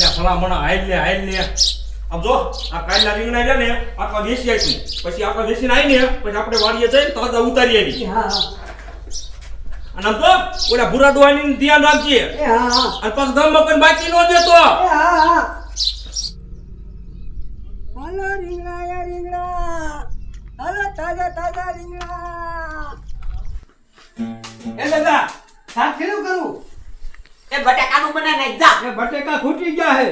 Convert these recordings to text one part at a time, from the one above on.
એટલે ભલામણા હાલ ને હાલ ને. આમ જો આ કાલના રીંગણા રહ્યા ને આટલા વેચી આવીશું પછી આપણે વેચીને આવીને પછી આપણે વાડીએ જઈને તાજા ઉતારી આવી. હા હા. અને આમ તો ઓલા ભૂરા ડોહાની ધ્યાન રાખજે. એ હા હા. અને પાછું ગામમાં કોઈ બાકી ન દેતો એ હા હા હાલો રીંગણા યા રીંગણા. હાલો તાજા તાજા રીંગણા. એ દાદા શાક કેવું કરું? એ બટાકાનું મને નાખ જા. એ બટેકા ખૂટી ગયા હે.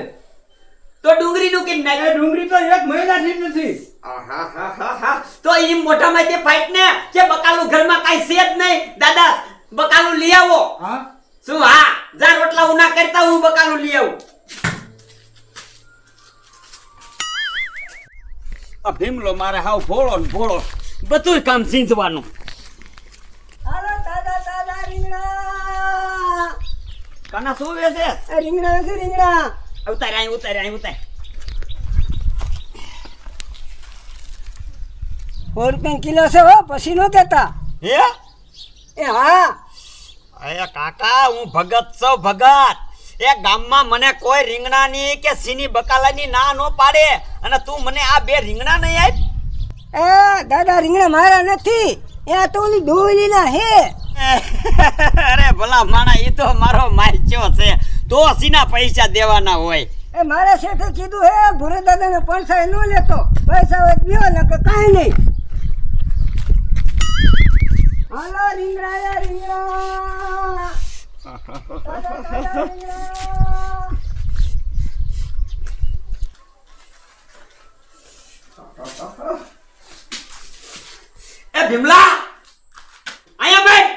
તો ડુંગળીનું કે નાખ એ ડુંગળી તો એક મહિના થી નથી. આહાહાહાહા. તો ઈ મોઢામાં તે ફાઈટ ને કે બકાલું ઘરમાં કાંઈ છે જ નહીં. દાદા બકાલું લઈ આવો. હા? શું હા? જા રોટલા ઉના કરતા હું બકાલું લઈ આવું. આ ભીમલો મારે હાવ ભોળો ને ભોળો બધું કામ સીંચવાનું હાલો તાજા તાજા રીંગણા કાના શું વેસે રીંગણા વેસે રીંગણા. ઉતાર અહીં ઉતાર અહીં ઉતાર. સો રૂપિયા કિલો છે હો પછી નો કહેતા હે? એ હા. અરે કાકા હું ભગત છું ભગત. એ ગામમાં મને કોઈ રીંગણાની કે સીની બકાલાની ના નો પાડે. અને તું મને આ બે રીંગણા નહીં આપ? એ દાદા રીંગણા મારા નથી. એ તો ઓલી ડોલીના હે. અરે ભલા માણા એ તો મારો માચ્યો છે? તો સીના પૈસા દેવાના હોય. એ મારા શેઠે કીધું હે ભૂરે દાદાને પૈસા ન લેતો. પૈસા હોય ગયો ને કે કાંઈ નહીં. હાલો રીંગણા યા રીંગણા રીંગણા. ભીમલા અહીંયા બેઠ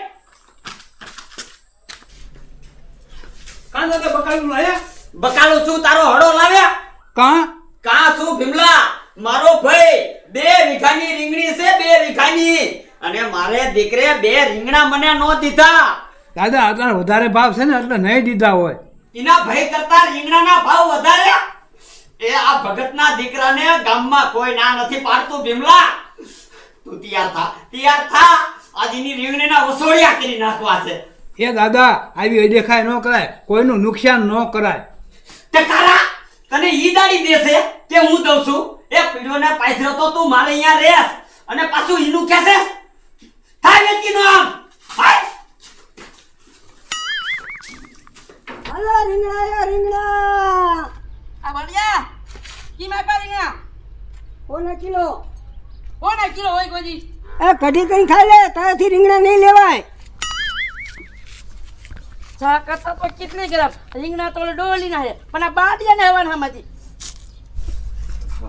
કાં દાદા બકાલું લાયા બકાલું શું તારો હડો લાવ્યા કાં કા શું ભીમલા મારો ભાઈ બે વીઘાની રીંગણી છે બે વીઘાની અને મારે દીકરે બે રીંગણા મને નો દીધા દાદા આટલા વધારે ભાવ છે ને એટલે નહીં દીધા હોય. એના ભાઈ કરતા રીંગણાના ભાવ વધારે? એ આ ભગતના દીકરાને ગામમાં કોઈ ના નથી પાડતું ભીમલા તું તૈયાર થા. તૈયાર થા આજની રીંગણીના વસોડિયા કરી નાખવા છે. એ દાદા આવી દેખાય ન કરાય. કોઈનું નુકસાન ન કરાય. તે કારા તને ઈ દાડી દેશે કે હું દઉં છું. એ પીડોને પાછરો તો તું મારે અહીંયા રેસ. અને પાછું ઈનું કહેશે? થાય વેચી નો આમ. હાય. અલા રીંગણા યા રીંગણા. આ બળિયા કી માપા રીંગણા કોને કિલો. કોના કિલો હોય કોઈ એ કઢી કરી ખાઈ લે તારાથી રીંગણા નહીં લેવાય. સા કરતા તો કેટલી ગ્રામ રીંગણા તો ડોલી ના છે પણ આ બાડિયા ને હવાના માંથી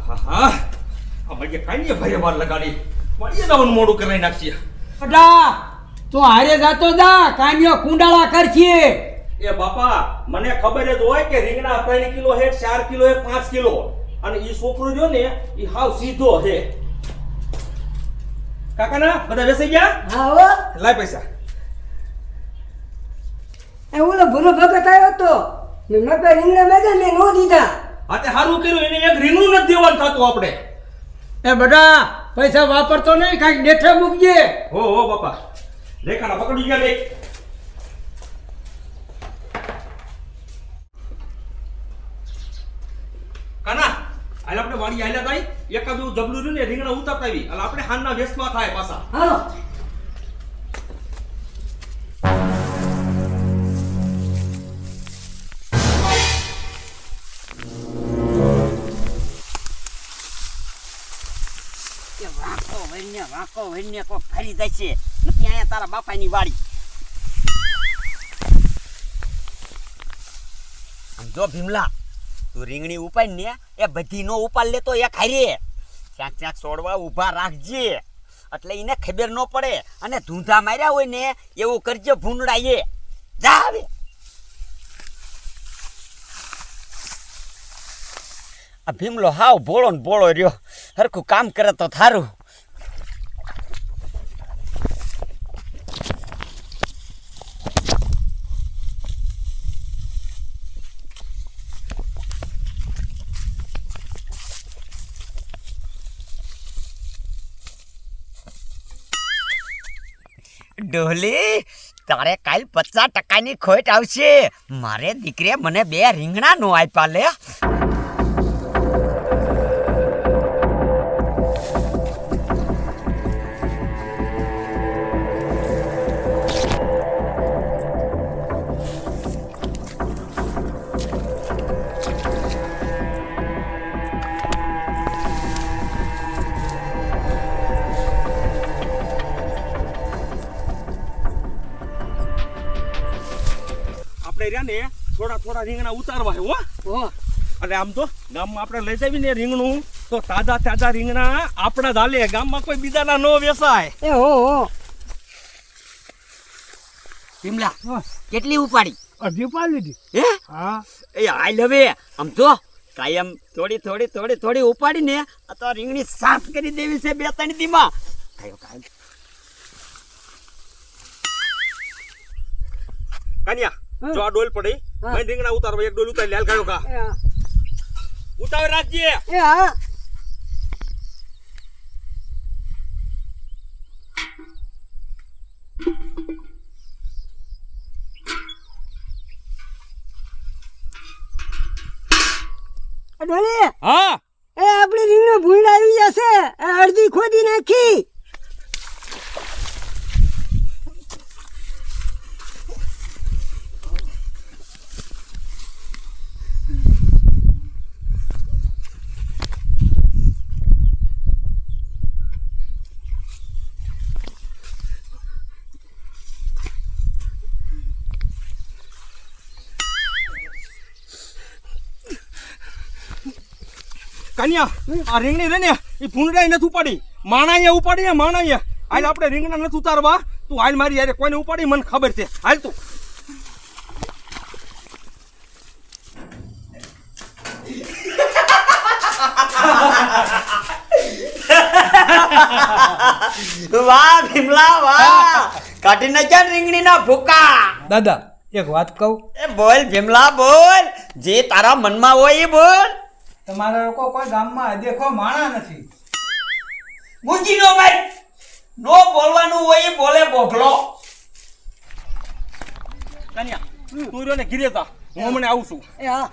હા ભાઈ કાંઈ ભાઈ વાર લગાડી. વાડીએ જવાનું મોડું કરાવી નાખશે અડા તું હારે જાતો જા કાન્યો કુંડાળા કરશે. એ બાપા મને ખબર જ હોય કે રીંગણા ત્રણ કિલો હે ચાર કિલો હે પાંચ કિલો. અને ઈ છોકરો જો ને ઈ હાવ સીધો છે. કાકાના બધા બેસી ગયા? હા હો. લાય પૈસા. એ ઓલો ભૂરો ભગત આવ્યો તો. મેં મેં કોઈ રીંગણા મેગા મેં નો દીધા. આ તે સારું કર્યું એને એક રીંગણું નથી દેવાનું થતું આપણે. એ બધા પૈસા વાપરતો નહીં કાંઈક ડેઠે મૂકજે. હો હો બાપા. લેખાના પકડી ગયા લે કાના હાલ આપણે વાડી આલ્યા તાઈ એકાદું જબલું રહ્યું ને રીંગણા ઉતારતા આવી આપણે હાનના વેસમાં થાય પાછા. હાલો. કે વાંકો વન્ય વાંકો વન્ય કો ફરી જાય છે નથી અહીંયા તારા બાપાની વાડી. જો ભીમલા તું રીંગણી ઉપાડ ને, એ બધી નો ઉપાડ લેતો એક હારે. ક્યાંક ક્યાંક છોડવા ઊભા રાખજે. એટલે એને ખબર ન પડે અને ધૂંધા માર્યા હોય ને, એવું કરજે ભૂંડડા એ જા આવે આ ભીમલો હાવ ભોળો ને ભોળો રહ્યો. હરખું કામ કરે તો થારું. ડોલી તારે કાલ પચાસ ટકાની ખોટ આવશે. મારે દીકરીએ મને બે રીંગણા નો આપ્યા લે. આપણે રહ્યા ને થોડા થોડા રીંગણા ઉતારવા હે હો. એટલે આમ તો ગામમાં આપણે લઈ જાવી ને રીંગણું તો તાજા તાજા રીંગણા આપણા જ હાલે. ગામમાં કોઈ બીજાના ન વેસાય એ હો હો. કેટલી ઉપાડી? અડધી ઉપાડી લીધી. હે? હા. એ હાલ હવે આમ તો કાયમ થોડી થોડી થોડી થોડી ઉપાડીને આ તો રીંગણી સાફ કરી દેવી છે બે ત્રણ દીમાં. કાયો કાયમ. કાનિયા. જો આ ડોલ પડી મેં રીંગણા ઉતારો એક ડોલ ઉતારી લાલ કાઢો કા. હા. રાખજે. એ હા. ડોલી હા. એ આપણી રીંગણો ભૂંડ આવી જશે. અડધી ખોદી નાખી. કાનિયા આ રીંગણી રે ને એ ભૂંડાઈ નથી ઉપાડી. માણાએ ઉપાડી હે માણાએ. હાલ આપણે રીંગણા નથી ઉતારવા. તું હાલ મારી યારે કોઈને ઉપાડી મને ખબર છે. હાલ તું. વાહ ભીમલા વાહ. કાઢી નાખ્યા રીંગણીના ભૂકા. દાદા એક વાત કહું. એ બોલ ભીમલા બોલ. જે તારા મનમાં હોય એ બોલ. તમારા લોકો કોઈ ગામમાં દેખો માણા નથી. મૂકી નો ભાઈ. નો બોલવાનું હોય એ બોલે બોકલો કન્યા તું રહ્યો ને ઘીરે જા. હું હમણાં આવું છું. એ હા.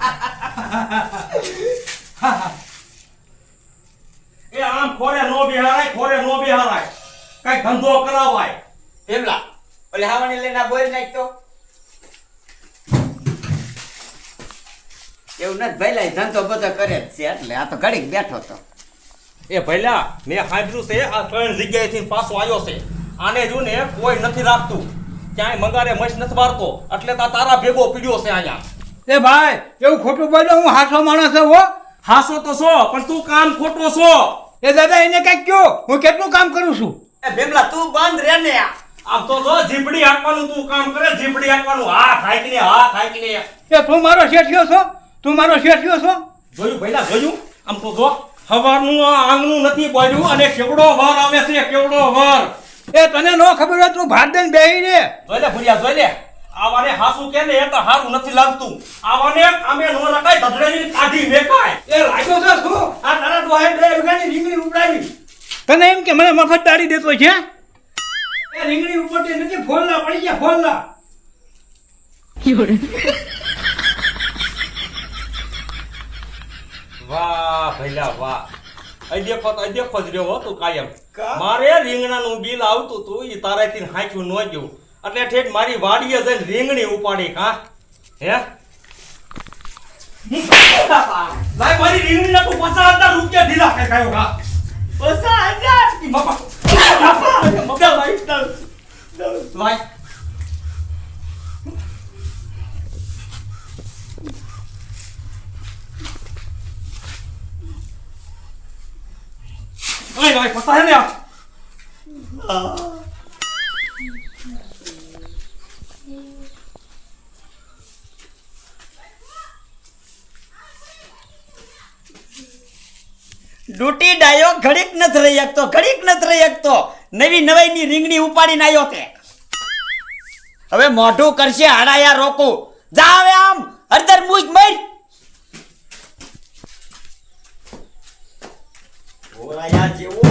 એ આમ ખોરે નો બિહારાય ખોરે નો બિહારાય. કઈ ધંધો કરાવાય. એમલા ઓલે હાવાની લઈને બોલ નાખતો એવું નથી ભાઈલા ધંધો બધો કરે જ છે એટલે આ તો ઘડીક બેઠો તો. એ ભઈલા મેં સાંભળ્યું છે આ ત્રણ જગ્યાએથી પાછો આવ્યો છે. આને જો ને કોઈ નથી રાખતું. ક્યાંય મંગારે મસ નથી મારતો. એટલે તા તારા ભેગો પીડ્યો છે અહીંયા. એ ભાઈ એવું ખોટું બોલ્યો હું હાસો માણસ છું હો. હાસો તો છો પણ તું કામ ખોટો છો. એ દાદા એને કંઈક કયો હું કેટલું કામ કરું છું? એ ભીમલા તું બંધ રે ને. આમ તો જો જીપડી હાંકવાનું તું કામ કરે જીપડી હાંકવાનું. હા હાથ હાંકીને. એ તું મારો શેઠિયો છો? તું મારો શેઠિયો છો? જોયું ભઈલા જોયું? આમ તો જો હવારનું આ આંગણું નથી બોલ્યું અને કેવડો વાર આવે છે કેવડો વાર એ તને ન ખબર હોય તું ભાત દઈને બેહી રે. જોઈ લે ભૂરિયા જોઈ લે. આવાને હાસુ કે ને એ તો હારું નથી લાગતું. આવાને આમે નો રખાય ધધડેની કાઢી મેકાય એ લાગ્યો છે શું? આ તારા દોહે બે વીઘાની રીંગણી ઉપડાવી તને એમ કે મને મફત દાડી દેતો છે? એ રીંગણી ઉપડતી નથી ફોલના પડી ગયા ફોલના. વાહ ભઈલા વાહ. અહીં દેખો તો અહીં દેખો જ રહ્યો હો તું કાયમ. મારે રીંગણાનું બિલ આવતું તું ઈ તારાથી હાંચ્યું ન ગયું એટલે ઠેઠ મારી વાડીએ જઈને રીંગણી ઉપાડી કા હે? લાય મારી રીંગણીના તું પચાસ હજાર રૂપિયા દીધા કે કાયો કા પચાસ હજાર? ડૂટી ડાયો, ઘડીક નથી રહી શકતો, ઘડીક નથી રહી શકતો. નવી નવાઈની રીંગણી ઉપાડીને આવ્યો તે હવે મોઢું કરશે, હાડાયા રોકું. જા હવે આમ હરદર મૂજ મર. ઓરાયા જેવો.